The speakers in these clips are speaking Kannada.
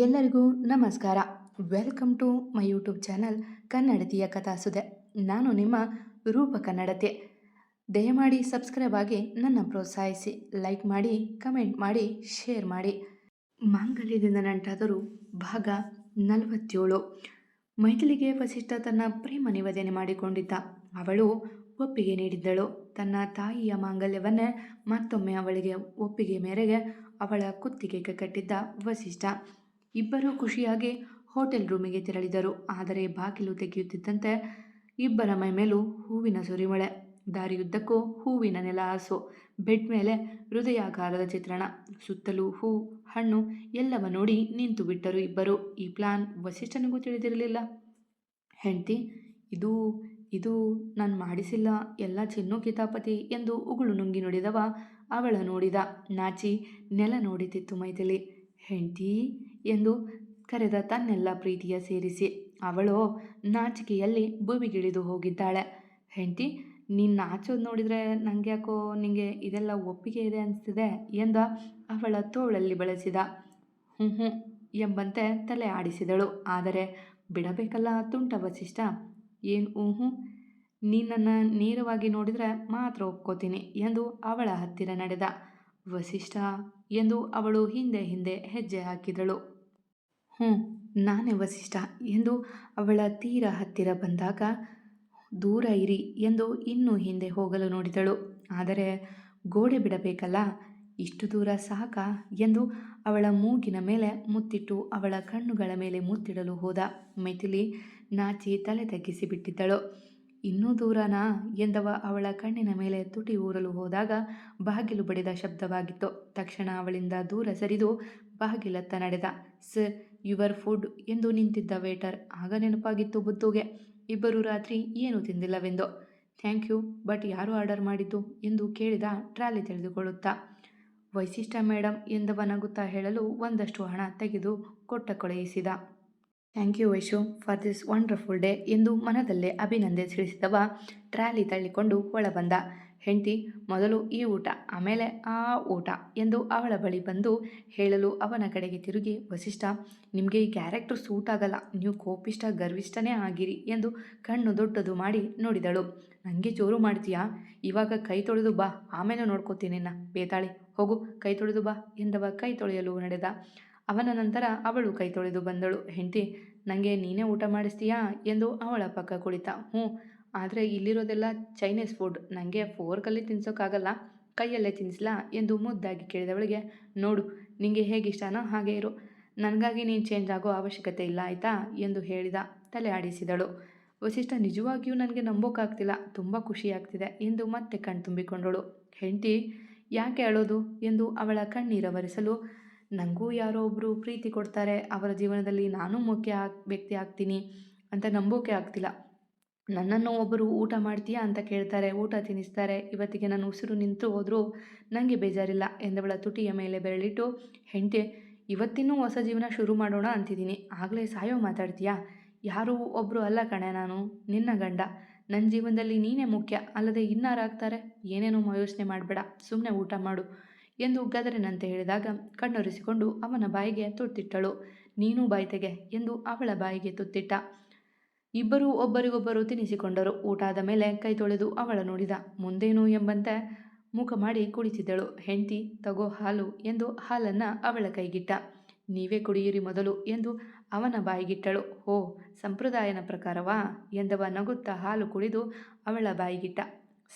ಎಲ್ಲರಿಗೂ ನಮಸ್ಕಾರ. Welcome to my YouTube channel ಕನ್ನಡತಿಯ ಕಥಾಸುದೆ. ನಾನು ನಿಮ್ಮ ರೂಪ ಕನ್ನಡತೆ. ದಯಮಾಡಿ ಸಬ್ಸ್ಕ್ರೈಬ್ ಆಗಿ ನನ್ನ ಪ್ರೋತ್ಸಾಹಿಸಿ. ಲೈಕ್ ಮಾಡಿ ಕಮೆಂಟ್ ಮಾಡಿ ಶೇರ್ ಮಾಡಿ. ಮಾಂಗಲ್ಯದಿಂದ ನಂಟಾದರು ಭಾಗ ನಲವತ್ತೇಳು. ಮೈಥಿಲಿಗೆ ವಸಿಷ್ಠ ತನ್ನ ಪ್ರೇಮ ನಿವೇದನೆ ಮಾಡಿಕೊಂಡಿದ್ದ. ಅವಳು ಒಪ್ಪಿಗೆ ನೀಡಿದ್ದಳು. ತನ್ನ ತಾಯಿಯ ಮಾಂಗಲ್ಯವನ್ನೇ ಮತ್ತೊಮ್ಮೆ ಅವಳಿಗೆ ಒಪ್ಪಿಗೆ ಮೇರೆಗೆ ಅವಳ ಕುತ್ತಿಗೆಗೆ ಕಟ್ಟಿದ್ದ ವಸಿಷ್ಠ. ಇಬ್ಬರೂ ಖುಷಿಯಾಗಿ ಹೋಟೆಲ್ ರೂಮಿಗೆ ತೆರಳಿದರು. ಆದರೆ ಬಾಗಿಲು ತೆಗೆಯುತ್ತಿದ್ದಂತೆ ಇಬ್ಬರ ಮೈಮೇಲೂ ಹೂವಿನ ಸುರಿಮಳೆ. ದಾರಿಯುದ್ದಕ್ಕೂ ಹೂವಿನ ನೆಲ ಹಾಸು. ಬೆಡ್ ಮೇಲೆ ಹೃದಯಾಕಾರದ ಚಿತ್ರಣ. ಸುತ್ತಲೂ ಹೂ, ಹಣ್ಣು ಎಲ್ಲವ ನೋಡಿ ನಿಂತು ಬಿಟ್ಟರು ಇಬ್ಬರು. ಈ ಪ್ಲಾನ್ ವಸಿಷ್ಠನಿಗೂ ತಿಳಿದಿರಲಿಲ್ಲ. ಹೆಂಡತಿ, ಇದು ಇದು ನಾನು ಮಾಡಿಸಿಲ್ಲ. ಎಲ್ಲ ಚಿನ್ನು ಕಿತಾಪತಿ ಎಂದು ಉಗುಳು ನುಂಗಿ ನುಡಿದವ ಅವಳ ನೋಡಿದ ನಾಚಿ ನೆಲ ನೋಡಿತಿತ್ತು ಮೈಥಿಲಿ. ಹೆಂಡತಿ ಎಂದು ಕರೆದ ತನ್ನೆಲ್ಲ ಪ್ರೀತಿಯ ಸೇರಿಸಿ, ಅವಳು, ನಾಚಿಕೆಯಲ್ಲಿ ಭೂಮಿಗಿಳಿದು ಹೋಗಿದ್ದಾಳೆ. ಹೆಂಡತಿ ನೀನು ನಾಚೋದು ನೋಡಿದರೆ ನನಗೆ ಯಾಕೋ ನಿನಗೆ ಇದೆಲ್ಲ ಒಪ್ಪಿಗೆ ಇದೆ ಅನಿಸ್ತಿದೆ ಎಂದ ಅವಳ ತೋಳಲ್ಲಿ ಬಳಸಿದ. ಹ್ಞೂ ಹ್ಞೂ ಎಂಬಂತೆ ತಲೆ ಆಡಿಸಿದಳು. ಆದರೆ, ಬಿಡಬೇಕಲ್ಲ ತುಂಟ ವಸಿಷ್ಠ. ಏನು ಹ್ಞೂ ನೀನನ್ನು ನೇರವಾಗಿ ನೋಡಿದರೆ ಮಾತ್ರ ಒಪ್ಕೋತೀನಿ ಎಂದು ಅವಳ ಹತ್ತಿರ ನಡೆದ. ವಸಿಷ್ಠ ಎಂದು ಅವಳು ಹಿಂದೆ ಹಿಂದೆ ಹೆಜ್ಜೆ ಹಾಕಿದಳು. ಹ್ಞೂ, ನಾನೇ ವಸಿಷ್ಠ ಎಂದು ಅವಳ ತೀರ ಹತ್ತಿರ ಬಂದಾಗ, ದೂರ ಇರಿ ಎಂದು ಇನ್ನೂ ಹಿಂದೆ ಹೋಗಲು ನೋಡಿದಳು. ಆದರೆ, ಗೋಡೆ ಬಿಡಬೇಕಲ್ಲ, ಇಷ್ಟು ದೂರ ಸಾಕ ಎಂದು ಅವಳ ಮೂಗಿನ ಮೇಲೆ ಮುತ್ತಿಟ್ಟು ಅವಳ ಕಣ್ಣುಗಳ ಮೇಲೆ ಮುತ್ತಿಡಲು ಹೋದ ಮೈಥಿಲಿ ನಾಚಿ ತಲೆ ತಗ್ಗಿಸಿ ಬಿಟ್ಟಿದ್ದಳು. ಇನ್ನೂ ದೂರನಾ? ಎಂದವ ಅವಳ ಕಣ್ಣಿನ ಮೇಲೆ ತುಟಿ ಊರಲು ಹೋದಾಗ ಬಾಗಿಲು ಬಡಿದ ಶಬ್ದವಾಗಿತ್ತು. ತಕ್ಷಣ ಅವಳಿಂದ ದೂರ ಸರಿದು ಬಾಗಿಲತ್ತ ನಡೆದ. ಸರ್ ಯುವರ್ ಫುಡ್ ಎಂದು ನಿಂತಿದ್ದ ವೇಟರ್ ಆಗ ನೆನಪಾಗಿತ್ತು ಬುದ್ಧುಗೆ. ಇಬ್ಬರು ರಾತ್ರಿ ಏನು ತಿಂದಿಲ್ಲವೆಂದು. ಥ್ಯಾಂಕ್ ಯು, ಬಟ್ ಯಾರು ಆರ್ಡರ್ ಮಾಡಿದ್ದು ಎಂದು ಕೇಳಿದ ಟ್ರಾಲಿ ತಿಳಿದುಕೊಳ್ಳುತ್ತಾ ವೈಶಿಷ್ಟ್ಯ ಮೇಡಮ್ ಎಂದವನಗುತ್ತಾ ಹೇಳಲು ಒಂದಷ್ಟು ಹಣ ತೆಗೆದು ಕೊಟ್ಟ ಕೊಳೆಯಿಸಿದ thank you Vaishu for this wonderful day ಎಂದು ಮನದಲ್ಲೇ ತಿಳಿಸಿದವ. ಟ್ರಾಲಿ ತಳ್ಳಿಕೊಂಡು ಒಳಬಂದ. ಹೆಂಡತಿ, ಮೊದಲು ಈ ಊಟ, ಆಮೇಲೆ ಆ ಊಟ ಎಂದು ಅವಳ ಬಳಿ ಬಂದು ಹೇಳಲು ಅವನ ಕಡೆಗೆ ತಿರುಗಿ, ವಸಿಷ್ಠ, ನಿಮಗೆ ಈ ಕ್ಯಾರೆಕ್ಟರ್ ಸೂಟ್ ಆಗಲ್ಲ. ನೀವು ಕೋಪಿಷ್ಟ, ಗರ್ವಿಷ್ಠನೇ ಆಗಿರಿ ಎಂದು ಕಣ್ಣು ದೊಡ್ಡದು ಮಾಡಿ ನೋಡಿದಳು. ನನಗೆ ಜೋರು ಮಾಡ್ತೀಯಾ? ಇವಾಗ ಕೈ ತೊಳೆದು ಬಾ. ಆಮೇಲೆ ನೋಡ್ಕೋತೀನಿ ನಿನ್ನ. ಬೇತಾಳಿ, ಹೋಗು. ಕೈ ತೊಳೆದು ಬಾ ಎಂದವ ಕೈ ತೊಳೆಯಲು ನಡೆದ. ಅವನ ನಂತರ ಅವಳು ಕೈ ತೊಳೆದು ಬಂದಳು. ಹೆಂಡತಿ ನನಗೆ ನೀನೇ ಊಟ ಮಾಡಿಸ್ತೀಯಾ? ಎಂದು ಅವಳ ಪಕ್ಕ ಕುಳಿತ. ಹ್ಞೂ. ಆದರೆ ಇಲ್ಲಿರೋದೆಲ್ಲ ಚೈನೀಸ್ ಫುಡ್ ನನಗೆ ಫೋರ್ಕಲ್ಲಿ ತಿನ್ಸೋಕ್ಕಾಗಲ್ಲ ಕೈಯಲ್ಲೇ ತಿನ್ನಿಸ್ಲಾ ಎಂದು ಮುದ್ದಾಗಿ ಕೇಳಿದವಳಿಗೆ, ನೋಡು ನಿನಗೆ ಹೇಗೆ ಇಷ್ಟನೋ ಹಾಗೆ ಇರು. ನನಗಾಗಿ ನೀನು ಚೇಂಜ್ ಆಗೋ ಅವಶ್ಯಕತೆ ಇಲ್ಲ, ಆಯಿತಾ? ಎಂದು ಹೇಳಿದ. ತಲೆ ಆಡಿಸಿದಳು. ವಸಿಷ್ಠ, ನಿಜವಾಗಿಯೂ ನನಗೆ ನಂಬೋಕ್ಕಾಗ್ತಿಲ್ಲ ತುಂಬ ಖುಷಿಯಾಗ್ತಿದೆ ಎಂದು ಮತ್ತೆ ಕಣ್ತುಂಬಿಕೊಂಡಳು ಹೆಂಡತಿ, ಯಾಕೆ ಅಳೋದು? ಎಂದು ಅವಳ ಕಣ್ಣೀರವರಿಸಲು ನನಗೂ ಯಾರೋ ಒಬ್ಬರು ಪ್ರೀತಿ ಕೊಡ್ತಾರೆ. ಅವರ ಜೀವನದಲ್ಲಿ ನಾನು ಮುಖ್ಯ ವ್ಯಕ್ತಿ ಆಗ್ತೀನಿ. ಅಂತ ನಂಬೋಕೆ ಆಗ್ತಿಲ್ಲ. ನನ್ನನ್ನು ಒಬ್ಬರು ಊಟ ಮಾಡ್ತೀಯಾ ಅಂತ ಕೇಳ್ತಾರೆ, ಊಟ ತಿನ್ನಿಸ್ತಾರೆ. ಇವತ್ತಿಗೆ ನಾನು ಉಸಿರು ನಿಂತು ಹೋದರೂ ನನಗೆ ಬೇಜಾರಿಲ್ಲ ಎಂದವಳ ತುಟಿಯ ಮೇಲೆ ಬೆರಳಿಟ್ಟು, ಹೆಂಡತಿ, ಇವತ್ತಿನ್ನೂ ಹೊಸ ಜೀವನ ಶುರು ಮಾಡೋಣ ಅಂತಿದ್ದೀನಿ. ಆಗಲೇ ಸಾಯೋ ಮಾತಾಡ್ತೀಯಾ? ಯಾರೂ ಒಬ್ಬರು ಅಲ್ಲ ಕಣೆ ನಾನು, ನಿನ್ನ ಗಂಡ. ನನ್ನ ಜೀವನದಲ್ಲಿ ನೀನೇ ಮುಖ್ಯ, ಅಲ್ಲದೆ ಇನ್ನಾರಾಗ್ತಾರೆ? ಏನೇನೋ ಯೋಚನೆ ಮಾಡಬೇಡ ಸುಮ್ಮನೆ ಊಟ ಮಾಡು ಎಂದು ಗದರಿನಂತೆ ಹೇಳಿದಾಗ ಕಣ್ಣೊರೆಸಿಕೊಂಡು ಅವನ ಬಾಯಿಗೆ ತುತ್ತಿಟ್ಟಳು ನೀನು ಬಾಯ್ತೆಗೆ ಎಂದು ಅವಳ ಬಾಯಿಗೆ ತುತ್ತಿಟ್ಟ. ಇಬ್ಬರೂ ಒಬ್ಬರಿಗೊಬ್ಬರು ತಿನ್ನಿಸಿಕೊಂಡರು. ಊಟಾದ ಮೇಲೆ ಕೈ ತೊಳೆದು ಅವಳ ನೋಡಿದ, ಮುಂದೇನು ಎಂಬಂತೆ ಮುಖ ಮಾಡಿ ಕುಳಿತಿದ್ದಳು. ಹೆಂಡತಿ, ತಗೋ ಹಾಲು ಎಂದು ಹಾಲನ್ನು ಅವಳ ಕೈಗಿಟ್ಟ. ನೀವೇ ಕುಡಿಯಿರಿ ಮೊದಲು ಎಂದು ಅವನ ಬಾಯಿಗಿಟ್ಟಳು. ಓ ಸಂಪ್ರದಾಯನ ಪ್ರಕಾರವಾ ಎಂದವ ನಗುತ್ತಾ ಹಾಲು ಕುಡಿದು ಅವಳ ಬಾಯಿಗಿಟ್ಟ.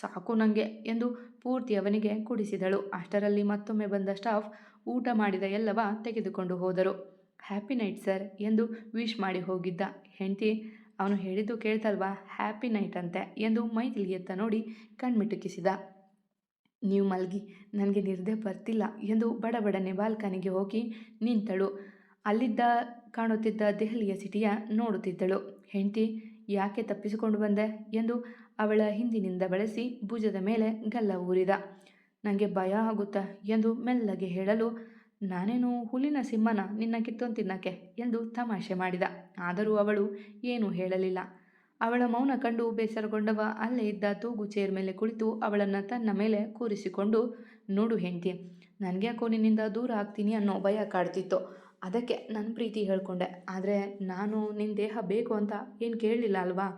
ಸಾಕು ನನಗೆ ಎಂದು ಪೂರ್ತಿ ಅವನಿಗೆ ಕುಡಿಸಿದಳು. ಅಷ್ಟರಲ್ಲಿ ಮತ್ತೊಮ್ಮೆ ಬಂದ ಸ್ಟಾಫ್ ಊಟ ಮಾಡಿದ ಎಲ್ಲವ ತೆಗೆದುಕೊಂಡು ಹೋದರು. ಹ್ಯಾಪಿ ನೈಟ್ ಸರ್ ಎಂದು ವಿಶ್ ಮಾಡಿ ಹೋಗಿದ್ದ ಹೆಂಡತಿ ಅವನು ಹೇಳಿದ್ದು ಕೇಳ್ತಲ್ವಾ? ಹ್ಯಾಪಿ ನೈಟ್ ಅಂತೆ ಎಂದು ಎತ್ತ ನೋಡಿ ಕಣ್ಮಿಟುಕಿಸಿದ. ನೀವು ಮಲಗಿ, ನನಗೆ ನಿರ್ದೆ ಬರ್ತಿಲ್ಲ ಎಂದು ಬಡಬಡನೆ ಬಾಲ್ಕನಿಗೆ ಹೋಗಿ ನಿಂತಳು. ಅಲ್ಲಿದ್ದ ಕಾಣುತ್ತಿದ್ದ ದೆಹಲಿಯ ಸಿಟಿಯ ನೋಡುತ್ತಿದ್ದಳು. ಹೆಂಡತಿ, ಯಾಕೆ ತಪ್ಪಿಸಿಕೊಂಡು ಬಂದೆ? ಎಂದು ಅವಳ ಹಿಂದಿನಿಂದ ಬಳಸಿ ಭುಜದ ಮೇಲೆ ಗಲ್ಲ ಊರಿದ. ನನಗೆ ಭಯ ಆಗುತ್ತಾ? ಎಂದು ಮೆಲ್ಲಗೆ ಹೇಳಲು ನಾನೇನು ಹುಲಿನ ಸಿಂಹನ ನಿನ್ನ ಕಿತ್ತೊಂದು ತಿನ್ನಕ್ಕೆ ಎಂದು ತಮಾಷೆ ಮಾಡಿದ. ಆದರೂ ಅವಳು ಏನೂ ಹೇಳಲಿಲ್ಲ. ಅವಳ ಮೌನ ಕಂಡು ಬೇಸರಗೊಂಡವ ಅಲ್ಲೇ ಇದ್ದ ತೂಗು ಚೇರ್ ಮೇಲೆ ಕುಳಿತು ಅವಳನ್ನು ತನ್ನ ಮೇಲೆ ಕೂರಿಸಿಕೊಂಡು, ನೋಡು ಹೆಂಡತಿ, ನನಗೆ ಯಾಕೋ ನಿನ್ನಿಂದ ದೂರ ಆಗ್ತೀನಿ ಅನ್ನೋ ಭಯ ಕಾಡ್ತಿತ್ತು, ಅದಕ್ಕೆ ನನ್ನ ಪ್ರೀತಿ ಹೇಳಿಕೊಂಡೆ. ಆದರೆ ನಾನು ನಿನ್ನ ದೇಹ ಬೇಕು ಅಂತ ಏನು ಕೇಳಲಿಲ್ಲ ಅಲ್ವಾ?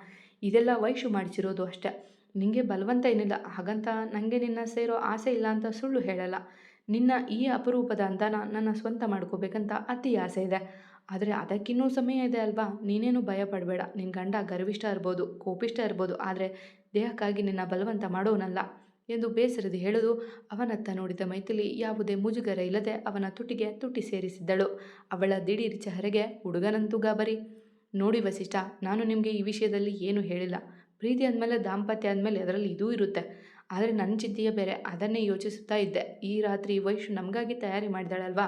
ಇದೆಲ್ಲ ವಯಸ್ಸು ಮಾಡಿಸಿರೋದು ಅಷ್ಟೆ. ನಿನಗೆ ಬಲವಂತ ಏನಿಲ್ಲ, ಹಾಗಂತ ನನಗೆ ನಿನ್ನ ಸೇರೋ ಆಸೆ ಇಲ್ಲ ಅಂತ ಸುಳ್ಳು ಹೇಳಲ್ಲ. ನಿನ್ನ ಈ ಅಪರೂಪದ ಅಂತನ ನನ್ನ ಸ್ವಂತ ಮಾಡ್ಕೋಬೇಕಂತ ಅತಿ ಆಸೆ ಇದೆ. ಆದರೆ ಅದಕ್ಕಿನ್ನೂ ಸಮಯ ಇದೆ ಅಲ್ವಾ? ನೀನೇನು ಭಯ ಪಡಬೇಡ. ನಿನ್ನ ಗಂಡ ಗರ್ವಿಷ್ಠ ಇರ್ಬೋದು ಕೋಪಿಷ್ಟ ಇರ್ಬೋದು, ಆದರೆ ದೇಹಕ್ಕಾಗಿ ನಿನ್ನ ಬಲವಂತ ಮಾಡೋನಲ್ಲ ಎಂದು ಬೇಸರದ ಹೇಳಲು ಅವನತ್ತ ನೋಡಿದ ಮೈಥಿಲಿ ಯಾವುದೇ ಮುಜುಗರ ಇಲ್ಲದೆ ಅವನ ತುಟಿಗೆ ತುಟಿ ಸೇರಿಸಿದ್ದಳು. ಅವಳ ದಿಢೀರ್ ಚಹರೆಗೆ ಹುಡುಗನಂತೂ ಗಾಬರಿ. ನೋಡಿ ವಸಿಷ್ಠ, ನಾನು ನಿಮಗೆ ಈ ವಿಷಯದಲ್ಲಿ ಏನೂ ಹೇಳಿಲ್ಲ. ಪ್ರೀತಿ ಅಂದಮೇಲೆ ದಾಂಪತ್ಯ ಅಂದಮೇಲೆ ಅದರಲ್ಲಿ ಇದೂ ಇರುತ್ತೆ. ಆದರೆ ನನ್ನ ಚಿಂತೆಯೇ ಬೇರೆ ಅದನ್ನೇ ಯೋಚಿಸುತ್ತಾ ಇದ್ದೆ. ಈ ರಾತ್ರಿ ವೈಶು ನಮಗಾಗಿ ತಯಾರಿ ಮಾಡಿದಾಳಲ್ವಾ?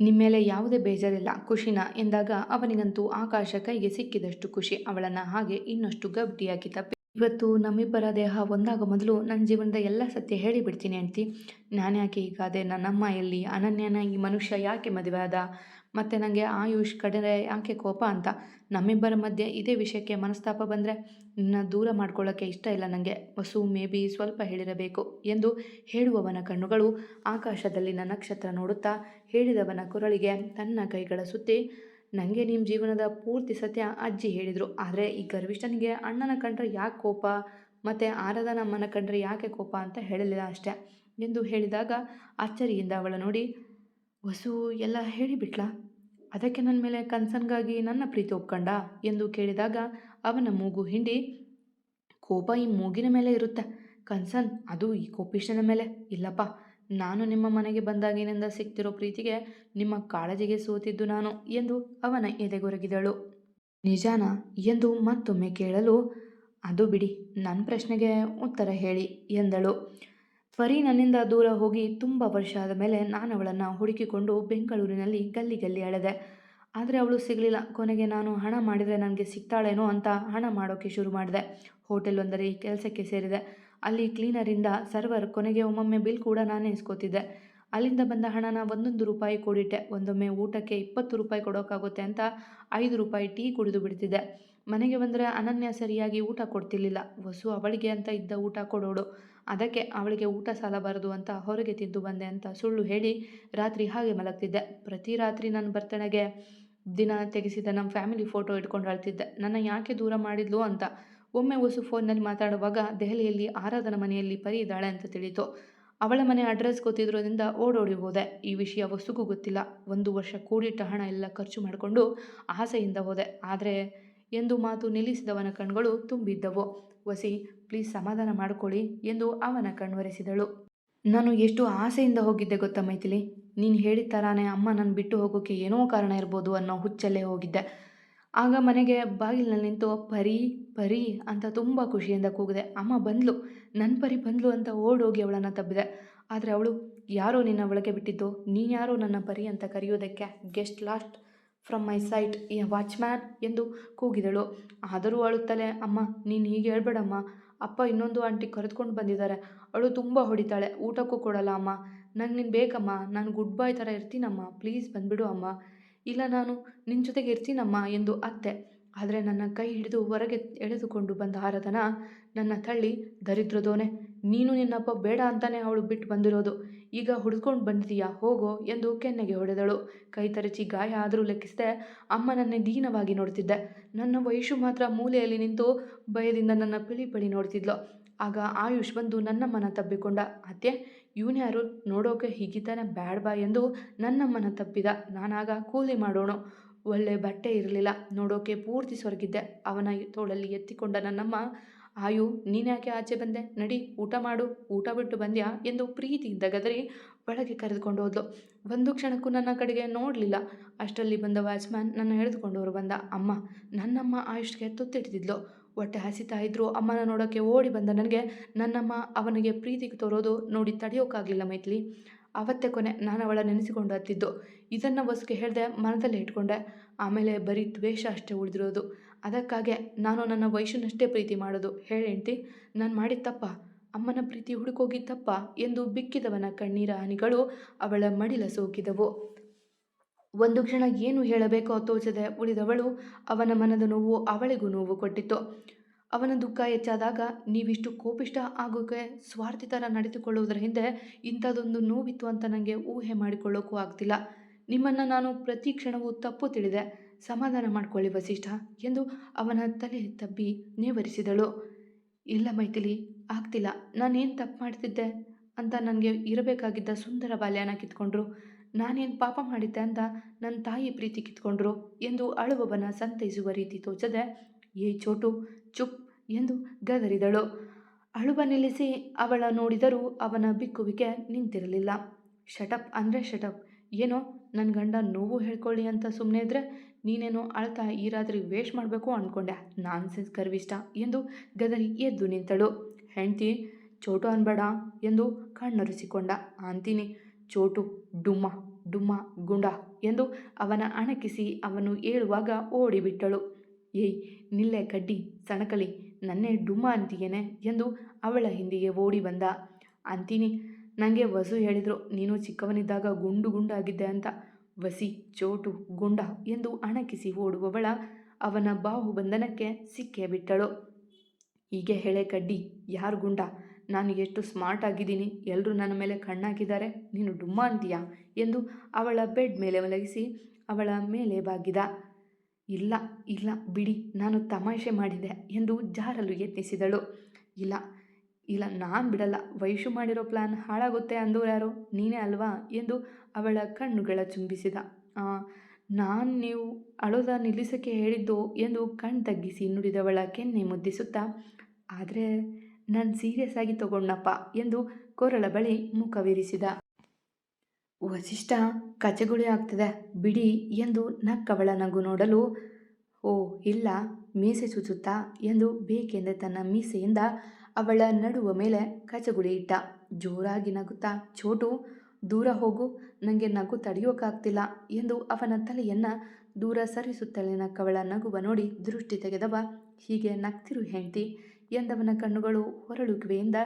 ನಿಮ್ಮ ಮೇಲೆ ಯಾವುದೇ ಬೇಜಾರಿಲ್ಲ, ಖುಷಿನ? ಎಂದಾಗ ಅವನಿಗಂತೂ ಆಕಾಶ ಕೈಗೆ ಸಿಕ್ಕಿದಷ್ಟು ಖುಷಿ. ಅವಳನ್ನು ಹಾಗೆ ಇನ್ನಷ್ಟು ಗಟ್ಟಿಯಾಗಿ ತಪ್ಪಿ ಇವತ್ತು ನಮ್ಮಿಬ್ಬರ ದೇಹ ಒಂದಾಗ ಮೊದಲು ನನ್ನ ಜೀವನದ ಎಲ್ಲ ಸತ್ಯ ಹೇಳಿಬಿಡ್ತೀನಿ ಅಂತಿ ನಾನು ಯಾಕೆ ಅದೇ ನನ್ನಮ್ಮ ಎಲ್ಲಿ? ಅನನ್ಯನ ಈ ಮನುಷ್ಯ ಯಾಕೆ ಮದುವೆ ಆದ? ಮತ್ತು ನನಗೆ ಆಯುಷ್ ಕಡೆ ಯಾಕೆ ಕೋಪ? ಅಂತ ನಮ್ಮಿಬ್ಬರ ಮಧ್ಯೆ ಇದೇ ವಿಷಯಕ್ಕೆ ಮನಸ್ತಾಪ ಬಂದರೆ, ನಿನ್ನ ದೂರ ಮಾಡ್ಕೊಳ್ಳೋಕ್ಕೆ ಇಷ್ಟ ಇಲ್ಲ ನನಗೆ ವಸು, ಮೇ ಬಿ ಸ್ವಲ್ಪ ಹೇಳಿರಬೇಕು ಎಂದು ಹೇಳುವವನ ಕಣ್ಣುಗಳು ಆಕಾಶದಲ್ಲಿನ ನಕ್ಷತ್ರ ನೋಡುತ್ತಾ ಹೇಳಿದವನ ಕುರಳಿಗೆ ತನ್ನ ಕೈಗಳ ಸುತ್ತಿ ನನಗೆ ನಿಮ್ಮ ಜೀವನದ ಪೂರ್ತಿ ಸತ್ಯ ಅಜ್ಜಿ ಹೇಳಿದರು. ಆದರೆ ಈ ಗರ್ವಿಷ್ಠನಿಗೆ ಅಣ್ಣನ ಕಂಡ್ರೆ ಯಾಕೆ ಕೋಪ? ಮತ್ತು ಆರಾಧನಮ್ಮನ ಕಂಡ್ರೆ ಯಾಕೆ ಕೋಪ? ಅಂತ ಹೇಳಲಿಲ್ಲ ಅಷ್ಟೆ ಎಂದು ಹೇಳಿದಾಗ ಅಚ್ಚರಿಯಿಂದ ಅವಳ ನೋಡಿ ವಸು, ಎಲ್ಲ ಹೇಳಿಬಿಟ್ಲಾ? ಅದಕ್ಕೆ ನನ್ನ ಮೇಲೆ ಕನ್ಸನ್ಗಾಗಿ ನನ್ನ ಪ್ರೀತಿ ಒಪ್ಕೊಂಡ? ಎಂದು ಕೇಳಿದಾಗ ಅವನ ಮೂಗು ಹಿಂಡಿ, ಕೋಪ ಈ ಮೂಗಿನ ಮೇಲೆ ಇರುತ್ತೆ. ಕನ್ಸನ್, ಅದು ಈ ಕೋಪಿಷ್ಟನ ಮೇಲೆ. ಇಲ್ಲಪ್ಪ, ನಾನು ನಿಮ್ಮ ಮನೆಗೆ ಬಂದಾಗಿನಿಂದ ಸಿಗ್ತಿರೋ ಪ್ರೀತಿಗೆ ನಿಮ್ಮ ಕಾಳಜಿಗೆ ಸೋತಿದ್ದು ನಾನು, ಎಂದು ಅವನ ಎದೆಗೊರಗಿದಳು. ನಿಜಾನ? ಎಂದು ಮತ್ತೊಮ್ಮೆ ಕೇಳಲು, ಅದು ಬಿಡಿ ನನ್ನ ಪ್ರಶ್ನೆಗೆ ಉತ್ತರ ಹೇಳಿ, ಎಂದಳು. ಪರಿ ನನ್ನಿಂದ ದೂರ ಹೋಗಿ ತುಂಬ ವರ್ಷ ಆದ ಮೇಲೆ ನಾನು ಅವಳನ್ನು ಹುಡುಕಿಕೊಂಡು ಬೆಂಗಳೂರಿನಲ್ಲಿ ಗಲ್ಲಿ ಗಲ್ಲಿ ಅಳೆದೆ. ಆದರೆ ಅವಳು ಸಿಗಲಿಲ್ಲ. ಕೊನೆಗೆ ನಾನು ಹಣ ಮಾಡಿದರೆ ನನಗೆ ಸಿಗ್ತಾಳೇನೋ ಅಂತ ಹಣ ಮಾಡೋಕ್ಕೆ ಶುರು ಮಾಡಿದೆ. ಹೋಟೆಲ್ ಒಂದರಿ ಕೆಲಸಕ್ಕೆ ಸೇರಿದೆ. ಅಲ್ಲಿ ಕ್ಲೀನರಿಂದ ಸರ್ವರ್ ಕೊನೆಗೆ ಒಮ್ಮೊಮ್ಮೆ ಬಿಲ್ ಕೂಡ ನಾನೇ ಇಸ್ಕೋತಿದ್ದೆ ಅಲ್ಲಿಂದ ಬಂದ ಹಣನ ಒಂದೊಂದು ರೂಪಾಯಿ ಕೊಡಿಟ್ಟೆ. ಒಂದೊಮ್ಮೆ ಊಟಕ್ಕೆ ಇಪ್ಪತ್ತು ರೂಪಾಯಿ ಕೊಡೋಕ್ಕಾಗುತ್ತೆ ಅಂತ ಐದು ರೂಪಾಯಿ ಟೀ ಕುಡಿದು ಬಿಡ್ತಿದ್ದೆ. ಮನೆಗೆ ಬಂದರೆ ಅನನ್ಯ ಸರಿಯಾಗಿ ಊಟ ಕೊಡ್ತಿರ್ಲಿಲ್ಲ. ವಸು ಅವಳಿಗೆ ಅಂತ ಇದ್ದ ಊಟ ಕೊಡೋಳು. ಅದಕ್ಕೆ ಅವಳಿಗೆ ಊಟ ಸಾಲಬಾರದು ಅಂತ ಹೊರಗೆ ತಿದ್ದು ಬಂದೆ ಅಂತ ಸುಳ್ಳು ಹೇಳಿ ರಾತ್ರಿ ಹಾಗೆ ಮಲಗ್ತಿದ್ದೆ. ಪ್ರತಿ ರಾತ್ರಿ ನನ್ನ ಬರ್ತಣೆಗೆ ದಿನ ತೆಗೆಸಿದ ನಮ್ಮ ಫ್ಯಾಮಿಲಿ ಫೋಟೋ ಇಟ್ಕೊಂಡು ಅಳ್ತಿದ್ದೆ. ನನ್ನ ಯಾಕೆ ದೂರ ಮಾಡಿದ್ಲು ಅಂತ. ಒಮ್ಮೆ ಹೊಸು ಫೋನ್ನಲ್ಲಿ ಮಾತಾಡುವಾಗ ದೆಹಲಿಯಲ್ಲಿ ಆರಾಧನ ಮನೆಯಲ್ಲಿ ಪರಿ ಇದ್ದಾಳೆ ಅಂತ ತಿಳಿತು. ಅವಳ ಮನೆ ಅಡ್ರೆಸ್ ಗೊತ್ತಿದ್ರೋದ್ರಿಂದ ಓಡೋಡಿ ಹೋದೆ. ಈ ವಿಷಯ ವಸ್ತುಗೂ ಗೊತ್ತಿಲ್ಲ. ಒಂದು ವರ್ಷ ಕೂಡಿಟ್ಟ ಹಣ ಎಲ್ಲ ಖರ್ಚು ಮಾಡಿಕೊಂಡು ಆಸೆಯಿಂದ ಹೋದೆ. ಆದರೆ ಎಂದು ಮಾತು ನಿಲ್ಲಿಸಿದವನ ಕಣ್ಗಳು ತುಂಬಿದ್ದವು. ವಸಿ ಪ್ಲೀಸ್ ಸಮಾಧಾನ ಮಾಡಿಕೊಳ್ಳಿ ಎಂದು ಅವನ ಕಣ್ವರೆಸಿದಳು ನಾನು ಎಷ್ಟು ಆಸೆಯಿಂದ ಹೋಗಿದ್ದೆ ಗೊತ್ತಾ ಮೈಥಿಲಿ? ನೀನು ಹೇಳಿದ ಥರಾನೇ ಅಮ್ಮ ನನ್ನ ಬಿಟ್ಟು ಹೋಗೋಕ್ಕೆ ಏನೋ ಕಾರಣ ಇರ್ಬೋದು ಅನ್ನೋ ಹುಚ್ಚಲ್ಲೇ ಹೋಗಿದ್ದೆ. ಆಗ ಮನೆಗೆ ಬಾಗಿಲಿನಲ್ಲಿ ನಿಂತು ಪರಿ ಪರಿ ಅಂತ ತುಂಬ ಖುಷಿಯಿಂದ ಕೂಗಿದೆ. ಅಮ್ಮ ಬಂದ್ಲು ನನ್ನ ಪರಿ ಬಂದ್ಲು ಅಂತ ಓಡೋಗಿ ಅವಳನ್ನು ತಬ್ಬಿದೆ. ಆದರೆ ಅವಳು, ಯಾರೋ ನಿನ್ನ ಒಳಗೆ ಬಿಟ್ಟಿದ್ದು ನೀನು ಯಾರೋ ನನ್ನ ಪರಿ ಅಂತ ಕರೆಯೋದಕ್ಕೆ guest lost from my sight a watchman ಎಂದು ಕೂಗಿದಳು. ಆದರೂ ಅಳುತ್ತಲೇ ಅಮ್ಮ, ನೀನು ಹೀಗೆ ಹೇಳ್ಬೇಡಮ್ಮ. ಅಪ್ಪ ಇನ್ನೊಂದು ಆಂಟಿ ಕರೆದುಕೊಂಡು ಬಂದಿದ್ದಾರೆ. ಅವಳು ತುಂಬ ಹೊಡಿತಾಳೆ. ಊಟಕ್ಕೂ ಕೊಡಲ್ಲ, ಅಮ್ಮ. ನಂಗೆ ನೀನು ಬೇಕಮ್ಮ. ನಾನು ಗುಡ್ ಬಾಯ್ ಥರ ಇರ್ತೀನಮ್ಮ. ಪ್ಲೀಸ್ ಬಂದುಬಿಡು, ಅಮ್ಮ. ಇಲ್ಲ, ನಾನು ನಿನ್ನ ಜೊತೆಗೆ ಇರ್ತೀನಮ್ಮ ಎಂದು ಅತ್ತೆ. ಆದರೆ ನನ್ನ ಕೈ ಹಿಡಿದು ಹೊರಗೆ ಎಳೆದುಕೊಂಡು ಬಂದ ಆರಾಧನ ನನ್ನ ತಳ್ಳಿ ದರಿದ್ರದೋನೆ ನೀನು ನಿನ್ನಪ್ಪ ಬೇಡ ಅಂತಾನೆ ಅವಳು ಬಿಟ್ಟು ಬಂದಿರೋದು. ಈಗ ಹುಡ್ಕೊಂಡು ಬಂದಿದೀಯಾ ಹೋಗೋ ಎಂದು ಕೆನ್ನೆಗೆ ಹೊಡೆದಳು. ಕೈ ತರಚಿ ಗಾಯ ಆದರೂ ಲೆಕ್ಕಿಸಿದೆ ಅಮ್ಮ ನನ್ನ ದೀನವಾಗಿ ನೋಡ್ತಿದ್ದೆ. ನನ್ನ ವಯಸ್ಸು ಮಾತ್ರ ಮೂಲೆಯಲ್ಲಿ ನಿಂತು ಭಯದಿಂದ ನನ್ನ ಪಿಳಿ ಪಳಿ ನೋಡ್ತಿದ್ಲು. ಆಗ ಆಯುಷ್ ಬಂದು ನನ್ನಮ್ಮನ ತಬ್ಬಿಕೊಂಡ. ಅತ್ತೆ ಇವನ್ಯಾರು ನೋಡೋಕೆ ಹೀಗಿದ್ದಾನೆ ಬ್ಯಾಡ್ಬಾ ಎಂದು ನನ್ನಮ್ಮನ ತಪ್ಪಿದ ನಾನಾಗ ಕೂಲಿ ಮಾಡೋಣ. ಒಳ್ಳೆ ಬಟ್ಟೆ ಇರಲಿಲ್ಲ. ನೋಡೋಕೆ ಪೂರ್ತಿ ಸೊರಗಿದ್ದೆ. ಅವನ ತೋಳಲ್ಲಿ ಎತ್ತಿಕೊಂಡ ನನ್ನಮ್ಮ ಆಯು ನೀನ್ಯಾಕೆ ಆಚೆ ಬಂದೆ? ನಡಿ, ಊಟ ಮಾಡು. ಊಟ ಬಿಟ್ಟು ಬಂದ್ಯಾ? ಎಂದು ಪ್ರೀತಿಯಿಂದ ಗದರಿ ಒಳಗೆ ಕರೆದುಕೊಂಡು ಹೋದ್ಲು. ಒಂದು ಕ್ಷಣಕ್ಕೂ ನನ್ನ ಕಡೆಗೆ ನೋಡಲಿಲ್ಲ. ಅಷ್ಟರಲ್ಲಿ ಬಂದ ವಾಚ್ಮ್ಯಾನ್ ನನ್ನ ಎಳೆದುಕೊಂಡವರು ಬಂದ. ಅಮ್ಮ, ನನ್ನಮ್ಮ ಆಯುಷ್ಗೆ ತುತ್ತಿಡ್ತಿದ್ಲು ಹೊಟ್ಟೆ ಹಸಿತಾ ಇದ್ರು. ಅಮ್ಮನ ನೋಡೋಕ್ಕೆ ಓಡಿ ಬಂದ ನನಗೆ, ನನ್ನಮ್ಮ ಅವನಿಗೆ ಪ್ರೀತಿಗೆ ತೋರೋದು ನೋಡಿ ತಡೆಯೋಕ್ಕಾಗಲಿಲ್ಲ ಮೈತ್ಲಿ ಅವತ್ತೇ ಕೊನೆ ನಾನು ಅವಳ ನೆನೆಸಿಕೊಂಡು ಹತ್ತಿದ್ದು. ಇದನ್ನು ಬಸ್ಗೆ ಹೇಳಿದೆ ಮನದಲ್ಲೇ ಇಟ್ಕೊಂಡೆ. ಆಮೇಲೆ ಬರೀ ದ್ವೇಷ ಅಷ್ಟೇ ಉಳಿದಿರೋದು. ಅದಕ್ಕಾಗೆ ನಾನು ನನ್ನ ವಯಸ್ಸನ್ನಷ್ಟೇ ಪ್ರೀತಿ ಮಾಡೋದು. ಹೇಳೇಂಟಿ ನಾನು ಮಾಡಿದ ತಪ್ಪ? ಅಮ್ಮನ ಪ್ರೀತಿ ಹುಡುಕೋಗಿದ್ದಪ್ಪ ಎಂದು ಬಿಕ್ಕಿದವನ ಕಣ್ಣೀರ ಹನಿಗಳು ಅವಳ ಮಡಿಲ ಸೋಕಿದವು. ಒಂದು ಕ್ಷಣ ಏನು ಹೇಳಬೇಕೋ ತೋಚದೆ ಉಳಿದವಳು ಅವನ ಮನದ ನೋವು ಅವಳಿಗೂ ನೋವು ಕೊಟ್ಟಿತ್ತು. ಅವನ ದುಃಖ ಹೆಚ್ಚಾದಾಗ ನೀವಿಷ್ಟು ಕೋಪಿಷ್ಟ ಆಗೋಕೆ ಸ್ವಾರ್ಥಿ ಥರ ನಡೆದುಕೊಳ್ಳುವುದರ ಹಿಂದೆ ಇಂಥದ್ದೊಂದು ನೋವಿತ್ತು ಅಂತ ನನಗೆ ಊಹೆ ಮಾಡಿಕೊಳ್ಳೋಕ್ಕೂ ಆಗ್ತಿಲ್ಲ. ನಿಮ್ಮನ್ನು ನಾನು ಪ್ರತಿ ಕ್ಷಣವೂ ತಪ್ಪು ತಿಳಿದೆ. ಸಮಾಧಾನ ಮಾಡಿಕೊಳ್ಳಿ ವಸಿಷ್ಠ ಎಂದು ಅವನ ತಲೆ ತಬ್ಬಿ ನೇವರಿಸಿದಳು. ಇಲ್ಲ ಮೈಥಿಲಿ, ಆಗ್ತಿಲ್ಲ. ನಾನೇನು ತಪ್ಪು ಮಾಡ್ತಿದ್ದೆ ಅಂತ ನನಗೆ ಇರಬೇಕಾಗಿದ್ದ ಸುಂದರ ಬಾಲ್ಯನ ಕಿತ್ಕೊಂಡ್ರು. ನಾನೇನು ಪಾಪ ಮಾಡಿದ್ದೆ ಅಂತ ನನ್ನ ತಾಯಿ ಪ್ರೀತಿ ಕಿತ್ಕೊಂಡ್ರು ಎಂದು ಅಳುವವನ ಸಂತೈಸುವ ರೀತಿ ತೋಚದೆ ಏ ಚೋಟು, ಚುಪ್ ಎಂದು ಗದರಿದಳು. ಅಳುವ ನಿಲ್ಲಿಸಿ ಅವಳ ನೋಡಿದರೂ ಅವನ ಬಿಕ್ಕುವಿಕೆ ನಿಂತಿರಲಿಲ್ಲ. ಶಟಪ್ ಅಂದರೆ ಶಟಪ್ ಏನೋ ನನ್ನ ಗಂಡ ನೋವು ಹೇಳ್ಕೊಳ್ಳಿ ಅಂತ ಸುಮ್ಮನೆ ಇದ್ದರೆ ನೀನೇನೋ ಅಳ್ತಾ ಈ ರಾತ್ರಿ ವೇಸ್ಟ್ ಮಾಡಬೇಕು ಅಂದ್ಕೊಂಡೆ ನಾನ್ಸೆನ್ಸ್ ಕರ್ವಿಷ್ಟ ಎಂದು ಗದರಿ ಎದ್ದು ನಿಂತಳು. ಹೆಂಡ್ತಿ, ಚೋಟು ಅನ್ಬೇಡ ಎಂದು ಕಣ್ಣೊರೆಸಿಕೊಂಡ. ಅಂತೀನಿ ಚೋಟು, ಡುಮ್ಮ ಡುಮ್ಮ ಗುಂಡ ಎಂದು ಅವನ ಅಣಕಿಸಿ ಅವನು ಏಳುವಾಗ ಓಡಿಬಿಟ್ಟಳು. ಏಯ್, ನಿಲ್ಲೆ ಕಡ್ಡಿ ಸಣಕಲಿ ನನ್ನೇ ಡುಮ್ಮ ಅಂತೀಯೇನೆ ಎಂದು ಅವಳ ಹಿಂದಿಗೆ ಓಡಿ ಬಂದ. ಅಂತೀನಿ ನನಗೆ ವಸು ಹೇಳಿದರು, ನೀನು ಚಿಕ್ಕವನಿದ್ದಾಗ ಗುಂಡು ಗುಂಡಾಗಿದ್ದೆ ಅಂತ. ವಸಿ, ಚೋಟು, ಗುಂಡ ಎಂದು ಅಣಕಿಸಿ ಓಡುವವಳ ಅವನ ಬಾಹುಬಂಧನಕ್ಕೆ ಸಿಕ್ಕೇ ಬಿಟ್ಟಳು. ಹೀಗೆ ಹೇಳೆ ಕಡ್ಡಿ, ಯಾರು ಗುಂಡ? ನಾನು ಎಷ್ಟು ಸ್ಮಾರ್ಟ್ ಆಗಿದ್ದೀನಿ ಎಲ್ಲರೂ ನನ್ನ ಮೇಲೆ ಕಣ್ಣಾಕಿದ್ದಾರೆ, ನೀನು ಡುಮ್ಮ ಅಂತೀಯಾ? ಎಂದು ಅವಳ ಬೆಡ್ ಮೇಲೆ ಮಲಗಿಸಿ ಅವಳ ಮೇಲೆ ಬಾಗಿದ. ಇಲ್ಲ ಇಲ್ಲ ಬಿಡಿ, ನಾನು ತಮಾಷೆ ಮಾಡಿದೆ ಎಂದು ಜಾರಲು ಯತ್ನಿಸಿದಳು. ಇಲ್ಲ ಇಲ್ಲ ನಾನು ಬಿಡಲ್ಲ ವೈಶು ಮಾಡಿರೋ ಪ್ಲ್ಯಾನ್ ಹಾಳಾಗುತ್ತೆ ಅಂದವ್ರು ಯಾರು? ನೀನೇ ಅಲ್ವಾ? ಎಂದು ಅವಳ ಕಣ್ಣುಗಳ ಚುಂಬಿಸಿದ. ನಾನು ನೀವು ಅಳೋದ ನಿಲ್ಲಿಸೋಕ್ಕೆ ಹೇಳಿದ್ದು ಎಂದು ಕಣ್ ತಗ್ಗಿಸಿ ನುಡಿದವಳ ಕೆನ್ನೆ ಮುದ್ದಿಸುತ್ತಾ, ಆದರೆ ನಾನು ಸೀರಿಯಸ್ ಆಗಿ ತಗೊಂಡಪ್ಪ ಎಂದು ಕೊರಳ ಬಳಿ ಮುಖವಿರಿಸಿದ. ವಸಿಷ್ಠ ಕಚಗುಳಿ ಆಗ್ತದೆ. ಬಿಡಿ ಎಂದು ನಕ್ಕವಳ ನಗು ನೋಡಲು, ಓ, ಇಲ್ಲ, ಮೀಸೆ ಚುಚ್ಚುತ್ತಾ ಎಂದು ಬೇಕೆಂದೇ ತನ್ನ ಮೀಸೆಯಿಂದ ಅವಳ ನಡುವ ಮೇಲೆ ಕಚಗುಳಿ ಇಟ್ಟ. ಜೋರಾಗಿ ನಗುತ್ತಾ, ಚೋಟು, ದೂರ ಹೋಗು ನನಗೆ ನಗು ತಡೆಯೋಕ್ಕಾಗ್ತಿಲ್ಲ ಎಂದು ಅವನ ತಲೆಯನ್ನು ದೂರ ಸರಿಸುತ್ತಲೇ ನಕ್ಕವಳ ನಗುವ ನೋಡಿ ದೃಷ್ಟಿ ತೆಗೆದವ. ಹೀಗೆ ನಗ್ತಿರು ಹೆಂಡ್ತಿ ಎಂದವನ ಕಣ್ಣುಗಳು ಹೊರಳುಕುವೆಯಿಂದ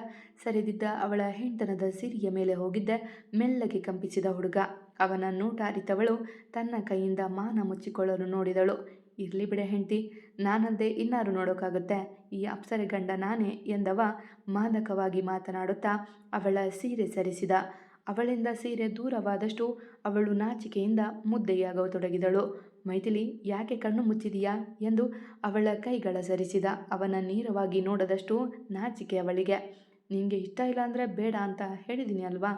ಸರಿದಿದ್ದ ಅವಳ ಹೆಂಡನದ ಸಿರಿಯ ಮೇಲೆ ಹೋಗಿದ್ದ ಮೆಲ್ಲಗೆ ಕಂಪಿಸಿದ ಹುಡುಗ. ಅವನ ನೋಟ ಅರಿತವಳು ತನ್ನ ಕೈಯಿಂದ ಮಾನ ಮುಚ್ಚಿಕೊಳ್ಳಲು ನೋಡಿದಳು. ಇರಲಿ ಬಿಡ ಹೆಂಡತಿ ನಾನಂತೆ ಇನ್ನಾರು ನೋಡೋಕ್ಕಾಗುತ್ತೆ ಈ ಅಪ್ಸರೆ ಗಂಡ ನಾನೇ ಎಂದವ ಮಾದಕವಾಗಿ ಮಾತನಾಡುತ್ತಾ ಅವಳ ಸೀರೆ ಸರಿಸಿದ. ಅವಳಿಂದ ಸೀರೆ ದೂರವಾದಷ್ಟು ಅವಳು ನಾಚಿಕೆಯಿಂದ ಮುದ್ದೆಯಾಗತೊಡಗಿದಳು. ಮೈಥಿಲಿ ಯಾಕೆ ಕಣ್ಣು ಮುಚ್ಚಿದೀಯಾ ಎಂದು ಅವಳ ಕೈಗಳ ಸರಿಸಿದ ಅವನ ನೇರವಾಗಿ ನೋಡದಷ್ಟು ನಾಚಿಕೆ ಅವಳಿಗೆ. ನಿಮಗೆ ಇಷ್ಟ ಇಲ್ಲ ಅಂದರೆ ಬೇಡ ಅಂತ ಹೇಳಿದ್ದೀನಿ ಅಲ್ವಾ?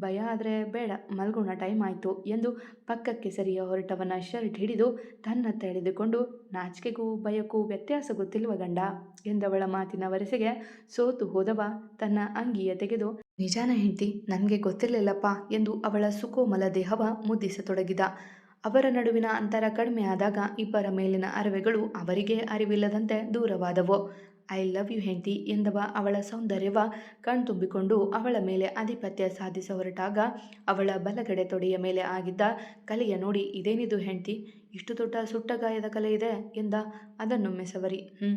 ಭಯ ಆದರೆ ಬೇಡ, ಮಲ್ಗೋಣ ಟೈಮ್ ಆಯಿತು ಎಂದು ಪಕ್ಕಕ್ಕೆ ಸರಿಯ ಹೊರಟವನ ಶರ್ಟ್ ಹಿಡಿದು ತನ್ನತ್ತ ಎಳೆದುಕೊಂಡು, ನಾಚಿಕೆಗೂ ಭಯಕ್ಕೂ ವ್ಯತ್ಯಾಸ ಗೊತ್ತಿಲ್ವ ಗಂಡ? ಎಂದವಳ ಮಾತಿನ ವರೆಸೆಗೆ ಸೋತು ಹೋದವ ತನ್ನ ಅಂಗಿಯ ತೆಗೆದು, ನಿಜಾನ ಹೆಂಡತಿ, ನನಗೆ ಗೊತ್ತಿರಲಿಲ್ಲಪ್ಪ ಎಂದು ಅವಳ ಸುಕೋಮಲ ದೇಹವ ಮುದ್ದಿಸತೊಡಗಿದ. ಅವರ ನಡುವಿನ ಅಂತರ ಕಡಿಮೆ ಆದಾಗ ಇಬ್ಬರ ಮೇಲಿನ ಅರವೆಗಳು ಅವರಿಗೆ ಅರಿವಿಲ್ಲದಂತೆ ದೂರವಾದವು. ಐ ಲವ್ ಯು ಹೆಂಡತಿ ಎಂದವ ಅವಳ ಸೌಂದರ್ಯವ ಕಣ್ತುಂಬಿಕೊಂಡು ಅವಳ ಮೇಲೆ ಆಧಿಪತ್ಯ ಸಾಧಿಸ ಹೊರಟಾಗ ಅವಳ ಬಲಗಡೆ ತೊಡೆಯ ಮೇಲೆ ಆಗಿದ್ದ ಕಲೆಯ ನೋಡಿ, ಇದೇನಿದು ಹೆಂಡತಿ? ಇಷ್ಟು ದೊಡ್ಡ ಸುಟ್ಟ ಗಾಯದ ಕಲೆ ಇದೆ ಎಂದ. ಅದನ್ನೊಮ್ಮೆ ಸವರಿ ಹ್ಞೂ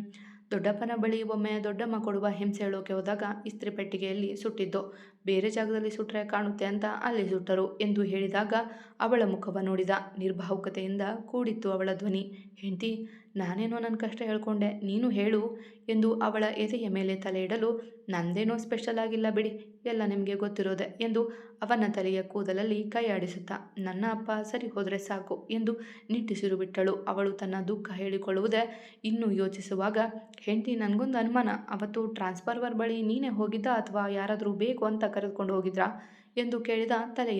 ದೊಡ್ಡಪ್ಪನ ಬಳಿ ಒಮ್ಮೆ ದೊಡ್ಡಮ್ಮ ಕೊಡುವ ಹಿಂಸೆ ಹೇಳೋಕೆ ಹೋದಾಗ ಇಸ್ತ್ರಿ ಪೆಟ್ಟಿಗೆಯಲ್ಲಿ ಸುಟ್ಟಿದ್ದು. ಬೇರೆ ಜಾಗದಲ್ಲಿ ಸುಟ್ಟರೆ ಕಾಣುತ್ತೆ ಅಂತ ಅಲ್ಲಿ ಸುಟ್ಟರು ಎಂದು ಹೇಳಿದಾಗ ಅವಳ ಮುಖವ ನೋಡಿದ. ನಿರ್ಭಾವುಕತೆಯಿಂದ ಕೂಡಿತ್ತು ಅವಳ ಧ್ವನಿ. ಹೆಂಡತಿ ನಾನೇನೋ ನನ್ನ ಕಷ್ಟ ಹೇಳ್ಕೊಂಡೆ, ನೀನು ಹೇಳು ಎಂದು ಅವಳ ಎದೆಯ ಮೇಲೆ ತಲೆ ಇಡಲು, ನಂದೇನೋ ಸ್ಪೆಷಲ್ ಆಗಿಲ್ಲ ಬಿಡಿ, ಎಲ್ಲ ನಿಮಗೆ ಗೊತ್ತಿರೋದೆ ಎಂದು ಅವನ ತಲೆಯ ಕೂದಲಲ್ಲಿ ಕೈಯಾಡಿಸುತ್ತಾ ನನ್ನ ಅಪ್ಪ ಸರಿ ಹೋದರೆ ಸಾಕು ಎಂದು ನಿಟ್ಟಿಸಿರು ಬಿಟ್ಟಳು. ಅವಳು ತನ್ನ ದುಃಖ ಹೇಳಿಕೊಳ್ಳುವುದೇ ಇನ್ನೂ ಯೋಚಿಸುವಾಗ, ಹೆಂಡತಿ, ನನಗೊಂದು ಅನುಮಾನ, ಅವತ್ತು ಟ್ರಾನ್ಸ್ಫಾರ್ಮರ್ ಬಳಿ ನೀನೇ ಹೋಗಿದ್ದ ಅಥವಾ ಯಾರಾದರೂ ಬೇಕು ಅಂತ ಕರೆದುಕೊಂಡು ಹೋಗಿದ್ರಾ? ಎಂದು ಕೇಳಿದ ತಲೆ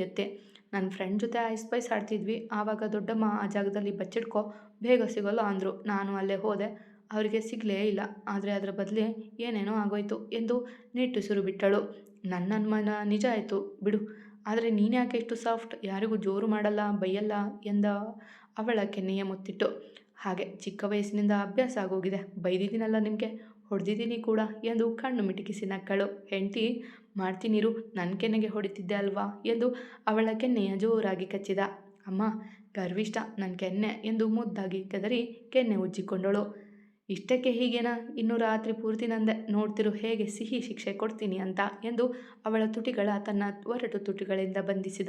ನನ್ನ ಫ್ರೆಂಡ್ ಜೊತೆ ಐಸ್ ಪೈಸ್ ಆಡ್ತಿದ್ವಿ. ಆವಾಗ ದೊಡ್ಡಮ್ಮ ಆ ಜಾಗದಲ್ಲಿ ಬಚ್ಚಿಡ್ಕೊ, ಬೇಗ ಸಿಗೋಲ್ಲ ಅಂದರು. ನಾನು ಅಲ್ಲೇ ಹೋದೆ. ಅವರಿಗೆ ಸಿಗಲೇ ಇಲ್ಲ. ಆದರೆ ಅದರ ಬದಲೇ ಏನೇನೋ ಆಗೋಯ್ತು ಎಂದು ನಿಟ್ಟುಸಿರು ಬಿಟ್ಟಳು. ನನ್ನ ಅನುಮಾನ ನಿಜ ಆಯಿತು. ಬಿಡು. ಆದರೆ ನೀನ್ಯಾಕೆ ಇಷ್ಟು ಸಾಫ್ಟ್ ಯಾರಿಗೂ ಜೋರು ಮಾಡಲ್ಲ, ಬೈಯಲ್ಲ ಎಂದ ಅವಳ ಕೆನ್ನೆಯ ಮುತ್ತಿಟ್ಟು. ಹಾಗೆ ಚಿಕ್ಕ ವಯಸ್ಸಿನಿಂದ ಅಭ್ಯಾಸ ಆಗೋಗಿದೆ. ಬೈದಿದ್ದೀನಲ್ಲ ನಿಮಗೆ. ಹೊಡೆದಿದ್ದೀನಿ ಕೂಡ ಎಂದು ಕಣ್ಣು ಮಿಟುಕಿಸಿ ನಕ್ಕಳು. ಹೆಂಡತಿ ಮಾಡ್ತೀನಿರು ನನ್ನ ಕೆನ್ನೆಗೆ ಹೊಡಿತಿದ್ದೆ ಅಲ್ವಾ? ಎಂದು ಅವಳ ಕೆನ್ನೆಯ ಜೋರಾಗಿ ಕಚ್ಚಿದ. ಅಮ್ಮ ಗರ್ವಿಷ್ಟ ನನ್ನ ಕೆನ್ನೆ ಎಂದು ಮುದ್ದಾಗಿ ಕೆದರಿ ಕೆನ್ನೆ ಉಜ್ಜಿಕೊಂಡಳು. ಇಷ್ಟಕ್ಕೆ ಹೀಗೇನಾ? ಇನ್ನು ರಾತ್ರಿ ಪೂರ್ತಿ ನಂದೆ. ನೋಡ್ತಿರು ಹೇಗೆ ಸಿಹಿ ಶಿಕ್ಷೆ ಕೊಡ್ತೀನಿ ಅಂತ ಎಂದು ಅವಳ ತುಟಿಗಳ ತನ್ನ ಒರಟು ತುಟಿಗಳಿಂದ ಬಂಧಿಸಿದ.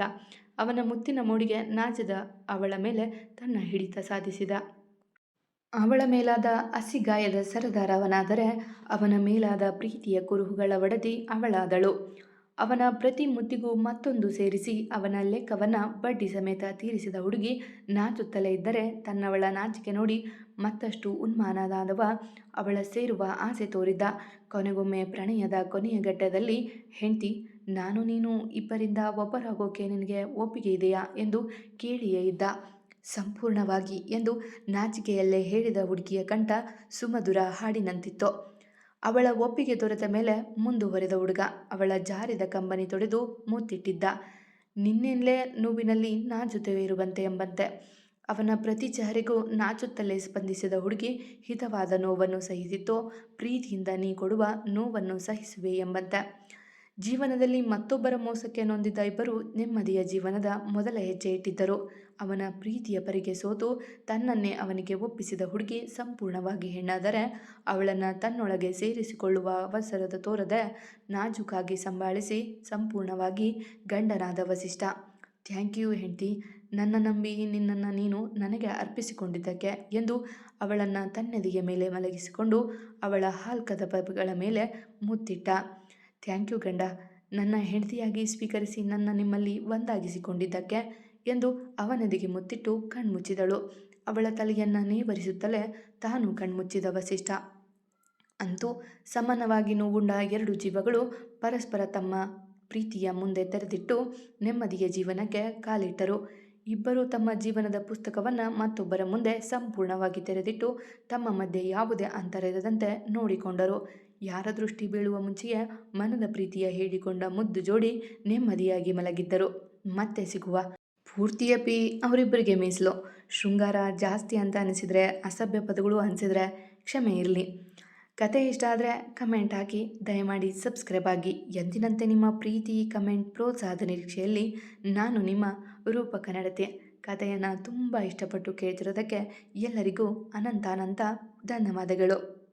ಅವನ ಮುತ್ತಿನ ಮೂಡಿಗೆ ನಾಚಿದ ಅವಳ ಮೇಲೆ ತನ್ನ ಹಿಡಿತ ಸಾಧಿಸಿದ. ಅವಳ ಮೇಲಾದ ಅಸಿಗಾಯದ ಸರದಾರ ಅವನಾದರೆ ಅವನ ಮೇಲಾದ ಪ್ರೀತಿಯ ಕುರುಹುಗಳ ಒಡದಿ ಅವಳಾದಳು. ಅವನ ಪ್ರತಿ ಮುತ್ತಿಗೂ ಮತ್ತೊಂದು ಸೇರಿಸಿ ಅವನ ಲೆಕ್ಕವನ್ನು ಬಡ್ಡಿ ಸಮೇತ ತೀರಿಸಿದ ಹುಡುಗಿ ನಾಚುತ್ತಲೇ ಇದ್ದರೆ ತನ್ನವಳ ನಾಚಿಕೆ ನೋಡಿ ಮತ್ತಷ್ಟು ಉನ್ಮಾನದಾದವ ಅವಳ ಸೇರುವ ಆಸೆ ತೋರಿದ್ದ. ಕೊನೆಗೊಮ್ಮೆ ಪ್ರಣಯದ ಕೊನೆಯ ಘಟ್ಟದಲ್ಲಿ, ಹೆಂಡತಿ, ನಾನು ನೀನು ಇಬ್ಬರಿಂದ ಒಬ್ಬರಾಗೋಕೆ ನಿನಗೆ ಒಪ್ಪಿಗೆ ಇದೆಯಾ? ಎಂದು ಕೇಳಿಯೇ ಇದ್ದ. ಸಂಪೂರ್ಣವಾಗಿ ಎಂದು ನಾಚಿಕೆಯಲ್ಲೇ ಹೇಳಿದ ಹುಡುಗಿಯ ಕಂಠ ಸುಮಧುರ ಹಾಡಿನಂತಿತ್ತು. ಅವಳ ಒಪ್ಪಿಗೆ ದೊರೆತ ಮೇಲೆ ಮುಂದುವರೆದ ಹುಡುಗ ಅವಳ ಜಾರಿದ ಕಂಬನಿ ತೊಡೆದು ಮುತ್ತಿಟ್ಟಿದ್ದ ನಿನ್ನೆಲ್ಲೇ ನೋವಿನಲ್ಲಿ ನಾ ಜೊತೆ ಇರುವಂತೆ ಎಂಬಂತೆ. ಅವನ ಪ್ರತಿ ನಾಚುತ್ತಲೇ ಸ್ಪಂದಿಸಿದ ಹುಡುಗಿ ಹಿತವಾದ ನೋವನ್ನು ಸಹಿಸಿತ್ತು. ಪ್ರೀತಿಯಿಂದ ನೀ ಕೊಡುವ ನೋವನ್ನು ಸಹಿಸುವೆ ಎಂಬಂತೆ. ಜೀವನದಲ್ಲಿ ಮತ್ತೊಬ್ಬರ ಮೋಸಕ್ಕೆ ನೊಂದಿದ್ದ ಇಬ್ಬರು ನೆಮ್ಮದಿಯ ಜೀವನದ ಮೊದಲ ಹೆಜ್ಜೆ ಇಟ್ಟಿದ್ದರು. ಅವನ ಪ್ರೀತಿಯ ಪರಿಗೆ ಸೋತು ತನ್ನನ್ನೇ ಅವನಿಗೆ ಒಪ್ಪಿಸಿದ ಹುಡುಗಿ ಸಂಪೂರ್ಣವಾಗಿ ಹೆಣ್ಣಾದರೆ ಅವಳನ್ನು ತನ್ನೊಳಗೆ ಸೇರಿಸಿಕೊಳ್ಳುವ ಅವಸರದ ತೋರದೆ ನಾಜುಕಾಗಿ ಸಂಭಾಳಿಸಿ ಸಂಪೂರ್ಣವಾಗಿ ಗಂಡನಾದ ವಸಿಷ್ಠ. ಥ್ಯಾಂಕ್ ಯು ಹೆಂಡತಿ, ನನ್ನ ನಂಬಿ ನಿನ್ನನ್ನು ನೀನು ನನಗೆ ಅರ್ಪಿಸಿಕೊಂಡಿದ್ದಕ್ಕೆ ಎಂದು ಅವಳನ್ನು ತನ್ನದಿಗೆ ಮೇಲೆ ಮಲಗಿಸಿಕೊಂಡು ಅವಳ ಹಾಲ್ಕದ ಪಗಳ ಮೇಲೆ ಮುತ್ತಿಟ್ಟ. ಥ್ಯಾಂಕ್ ಯು ಗಂಡ. ನನ್ನ ಹೆಂಡತಿಯಾಗಿ ಸ್ವೀಕರಿಸಿ ನನ್ನ ನಿಮ್ಮಲ್ಲಿ ಒಂದಾಗಿಸಿಕೊಂಡಿದ್ದಕ್ಕೆ ಎಂದು ಅವನದಿಗೆ ಮುತ್ತಿಟ್ಟು ಕಣ್ಮುಚ್ಚಿದಳು. ಅವಳ ತಲೆಯನ್ನು ನೇವರಿಸುತ್ತಲೇ ತಾನು ಕಣ್ಮುಚ್ಚಿದ ವಸಿಷ್ಠ. ಅಂತೂ ಸಮಾನವಾಗಿ ನೋವುಂಡ ಎರಡು ಜೀವಗಳು ಪರಸ್ಪರ ತಮ್ಮ ಪ್ರೀತಿಯ ಮುಂದೆ ತೆರೆದಿಟ್ಟು ನೆಮ್ಮದಿಯ ಜೀವನಕ್ಕೆ ಕಾಲಿಟ್ಟರು. ಇಬ್ಬರು ತಮ್ಮ ಜೀವನದ ಪುಸ್ತಕವನ್ನು ಮತ್ತೊಬ್ಬರ ಮುಂದೆ ಸಂಪೂರ್ಣವಾಗಿ ತೆರೆದಿಟ್ಟು ತಮ್ಮ ಮಧ್ಯೆ ಯಾವುದೇ ಅಂತರ ಇರದಂತೆ ನೋಡಿಕೊಂಡರು. ಯಾರ ದೃಷ್ಟಿ ಬೀಳುವ ಮುಂಚೆಯೇ ಮನದ ಪ್ರೀತಿಯ ಹೇಳಿಕೊಂಡ ಮುದ್ದು ಜೋಡಿ ನೆಮ್ಮದಿಯಾಗಿ ಮಲಗಿದ್ದರು. ಮತ್ತೆ ಸಿಗುವ ಪೂರ್ತಿಯ ಪಿ ಅವರಿಬ್ಬರಿಗೆ ಮೀಸಲು. ಶೃಂಗಾರ ಜಾಸ್ತಿ ಅಂತ ಅನಿಸಿದರೆ, ಅಸಭ್ಯ ಪದಗಳು ಅನಿಸಿದರೆ ಕ್ಷಮೆ ಇರಲಿ. ಕತೆ ಇಷ್ಟ ಆದರೆ ಕಮೆಂಟ್ ಹಾಕಿ. ದಯಮಾಡಿ ಸಬ್ಸ್ಕ್ರೈಬ್ ಆಗಿ. ಎಂದಿನಂತೆ ನಿಮ್ಮ ಪ್ರೀತಿ, ಕಮೆಂಟ್, ಪ್ರೋತ್ಸಾಹದ ನಿರೀಕ್ಷೆಯಲ್ಲಿ ನಾನು ನಿಮ್ಮ ರೂಪ ಕನ್ನಡತೆ. ಕಥೆಯನ್ನು ತುಂಬ ಇಷ್ಟಪಟ್ಟು ಕೇಳ್ತಿರೋದಕ್ಕೆ ಎಲ್ಲರಿಗೂ ಅನಂತ ಅನಂತ ಧನ್ಯವಾದಗಳು.